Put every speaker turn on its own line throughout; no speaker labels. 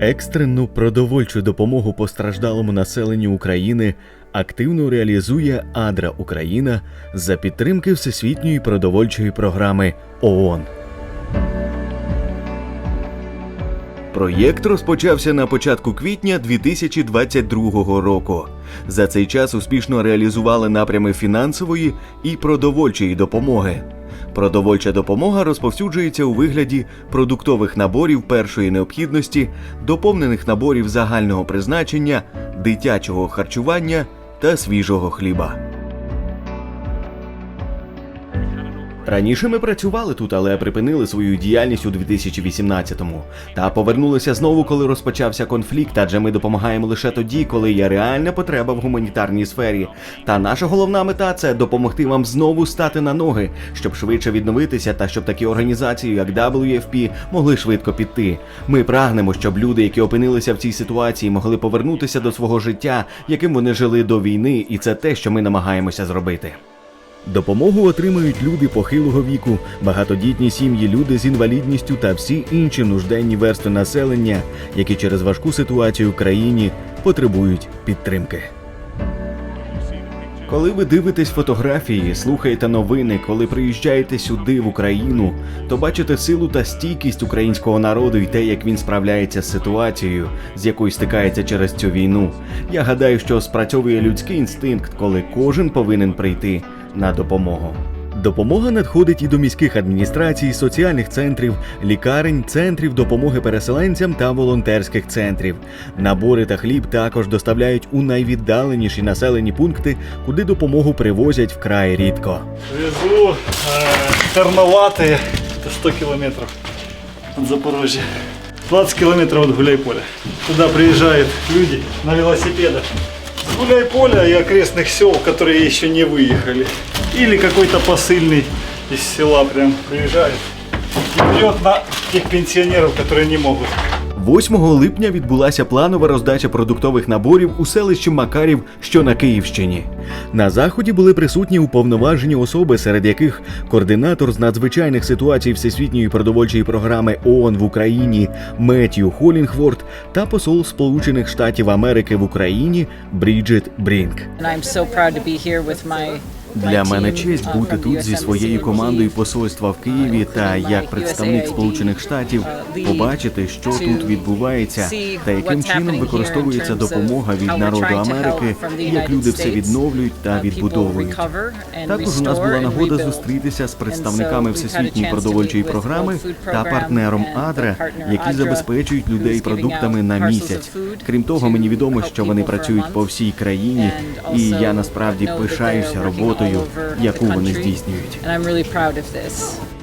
Екстрену продовольчу допомогу постраждалому населенню України активно реалізує Адра Україна за підтримки Всесвітньої продовольчої програми ООН. Проєкт розпочався на початку квітня 2022 року. За цей час успішно реалізували напрями фінансової і продовольчої допомоги. Продовольча допомога розповсюджується у вигляді продуктових наборів першої необхідності, доповнених наборів загального призначення, дитячого харчування та свіжого хліба. Раніше ми працювали тут, але припинили свою діяльність у 2018-му. Та повернулися знову, коли розпочався конфлікт, адже ми допомагаємо лише тоді, коли є реальна потреба в гуманітарній сфері. Та наша головна мета це допомогти вам знову стати на ноги, щоб швидше відновитися та щоб такі організації, як WFP, могли швидко піти. Ми прагнемо, щоб люди, які опинилися в цій ситуації, могли повернутися до свого життя, яким вони жили до війни, і це те, що ми намагаємося зробити. Допомогу отримають люди похилого віку, багатодітні сім'ї, люди з інвалідністю та всі інші нужденні верстви населення, які через важку ситуацію в країні потребують підтримки. Коли ви дивитесь фотографії, слухаєте новини, коли приїжджаєте сюди в Україну, то бачите силу та стійкість українського народу і те, як він справляється з ситуацією, з якою стикається через цю війну. Я гадаю, що спрацьовує людський інстинкт, коли кожен повинен прийти на допомогу. Допомога надходить і до міських адміністрацій, соціальних центрів, лікарень, центрів допомоги переселенцям та волонтерських центрів. Набори та хліб також доставляють у найвіддаленіші населені пункти, куди допомогу привозять вкрай рідко.
Везу э, Терноватые, это 100 километров от Запорожья. 20 километров от Гуляйполя. Туда приезжают люди на велосипедах. С Гуляйполя и окрестных сел, которые еще не выехали. Или какой-то посыльный из села прям приезжает и берет на тех пенсионеров, которые не могут.
8 липня відбулася планова роздача продуктових наборів у селищі Макарів, що на Київщині. На заході були присутні уповноважені особи, серед яких координатор з надзвичайних ситуацій Всесвітньої продовольчої програми ООН в Україні Меттью Холінгворд та посол Сполучених Штатів Америки в Україні Бріджит Брінк. Для мене честь бути тут зі своєю командою посольства в Києві та як представник Сполучених Штатів побачити, що тут відбувається, та яким чином використовується допомога від народу Америки, як люди все відновлюють та відбудовують. Також у нас була нагода зустрітися з представниками Всесвітньої продовольчої програми та партнером Адра, які забезпечують людей продуктами на місяць. Крім того, мені відомо, що вони працюють по всій країні, і я насправді пишаюся роботою, яку вони здійснюють.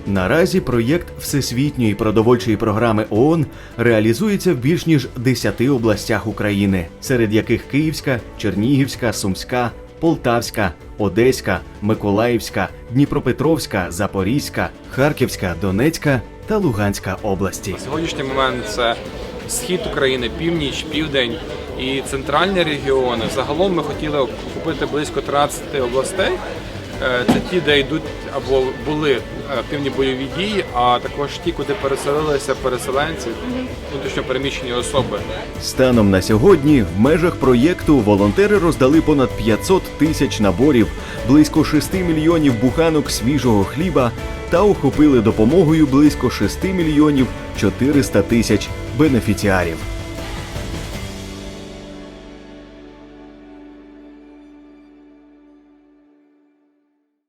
Наразі проєкт Всесвітньої продовольчої програми ООН реалізується в більш ніж 10 областях України, серед яких Київська, Чернігівська, Сумська, Полтавська, Одеська, Миколаївська, Дніпропетровська, Запорізька, Харківська, Донецька та Луганська області.
На сьогоднішній момент це схід України, північ, південь і центральні регіони. Загалом ми хотіли охопити близько 13 областей. Е, Це ті, де йдуть або були е, активні бойові дії, а також ті, куди переселилися переселенці, внутрішньо переміщені особи.
Станом на сьогодні в межах проєкту волонтери роздали понад 500 тисяч наборів, близько 6 мільйонів буханок свіжого хліба та охопили допомогою близько 6 мільйонів 400 тисяч бенефіціарів.